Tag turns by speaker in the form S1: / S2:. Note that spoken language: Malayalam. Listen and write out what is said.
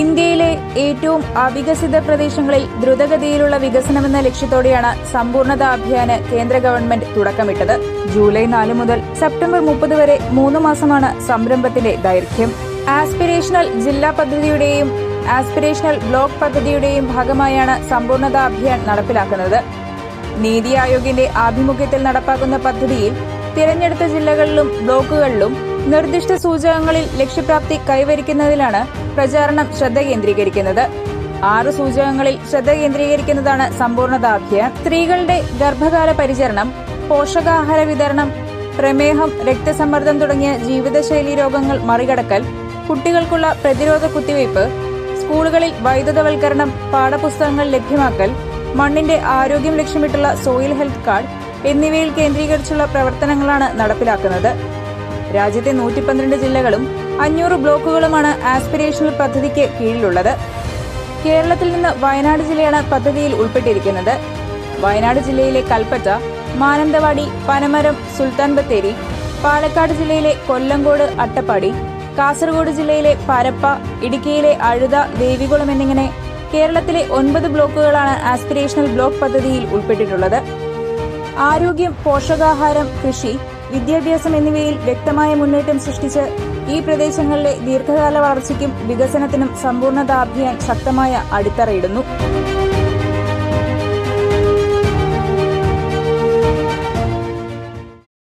S1: ഇന്ത്യയിലെ ഏറ്റവും അവികസിത പ്രദേശങ്ങളിൽ ദ്രുതഗതിയിലുള്ള വികസനമെന്ന ലക്ഷ്യത്തോടെയാണ് സമ്പൂർണത അഭിയാന് കേന്ദ്ര ഗവൺമെന്റ് തുടക്കമിട്ടത്. ജൂലൈ നാല് മുതൽ സെപ്റ്റംബർ മുപ്പത് വരെ മൂന്ന് മാസമാണ് സംരംഭത്തിന്റെ ദൈർഘ്യം. ആസ്പിരേഷണൽ ജില്ലാ പദ്ധതിയുടെയും ആസ്പിരേഷണൽ ബ്ലോക്ക് പദ്ധതിയുടെയും ഭാഗമായാണ് സമ്പൂർണത അഭിയാൻ നടപ്പിലാക്കുന്നത്. നീതി ആയോഗിന്റെ ആഭിമുഖ്യത്തിൽ നടപ്പാക്കുന്ന പദ്ധതിയിൽ തിരഞ്ഞെടുത്ത ജില്ലകളിലും ബ്ലോക്കുകളിലും നിർദ്ദിഷ്ട സൂചകങ്ങളിൽ ലക്ഷ്യപ്രാപ്തി കൈവരിക്കുന്നതിലാണ് പ്രചാരണം ശ്രദ്ധ കേന്ദ്രീകരിക്കുന്നത്. ആറ് സൂചകങ്ങളിൽ ശ്രദ്ധ കേന്ദ്രീകരിക്കുന്നതാണ് സമ്പൂർണ ദാർഢ്യം. സ്ത്രീകളുടെ ഗർഭകാല പരിചരണം പോഷകാഹാര വിതരണം പ്രമേഹം രക്തസമ്മർദ്ദം തുടങ്ങിയ ജീവിതശൈലി രോഗങ്ങൾ മറികടക്കൽ കുട്ടികൾക്കുള്ള പ്രതിരോധ കുത്തിവയ്പ് സ്കൂളുകളിൽ വൈദ്യുതവൽക്കരണം പാഠപുസ്തകങ്ങൾ ലഭ്യമാക്കൽ മണ്ണിന്റെ ആരോഗ്യം ലക്ഷ്യമിട്ടുള്ള സോയിൽ ഹെൽത്ത് കാർഡ് എന്നിവയിൽ കേന്ദ്രീകരിച്ചുള്ള പ്രവർത്തനങ്ങളാണ് നടപ്പിലാക്കുന്നത്. രാജ്യത്തെ നൂറ്റി പന്ത്രണ്ട് ജില്ലകളും അഞ്ഞൂറ് ബ്ലോക്കുകളുമാണ് ആസ്പിരേഷണൽ പദ്ധതിക്ക് കീഴിലുള്ളത്. കേരളത്തിൽ നിന്ന് വയനാട് ജില്ലയാണ് പദ്ധതിയിൽ ഉൾപ്പെട്ടിരിക്കുന്നത്. വയനാട് ജില്ലയിലെ കൽപ്പറ്റ മാനന്തവാടി പനമരം സുൽത്താൻ ബത്തേരി പാലക്കാട് ജില്ലയിലെ കൊല്ലങ്കോട് അട്ടപ്പാടി കാസർഗോഡ് ജില്ലയിലെ പരപ്പ ഇടുക്കിയിലെ അഴുത ദേവികുളം എന്നിങ്ങനെ കേരളത്തിലെ ഒൻപത് ബ്ലോക്കുകളാണ് ആസ്പിരേഷണൽ ബ്ലോക്ക് പദ്ധതിയിൽ ഉൾപ്പെട്ടിട്ടുള്ളത്. ആരോഗ്യം പോഷകാഹാരം കൃഷി വിദ്യാഭ്യാസം എന്നിവയിൽ വ്യക്തമായ മുന്നേറ്റം സൃഷ്ടിച്ച് ഈ പ്രദേശങ്ങളിലെ ദീർഘകാല വളർച്ചയ്ക്കും വികസനത്തിനും സമ്പൂർണത അഭിയാൻ ശക്തമായ അടിത്തറയിടുന്നു.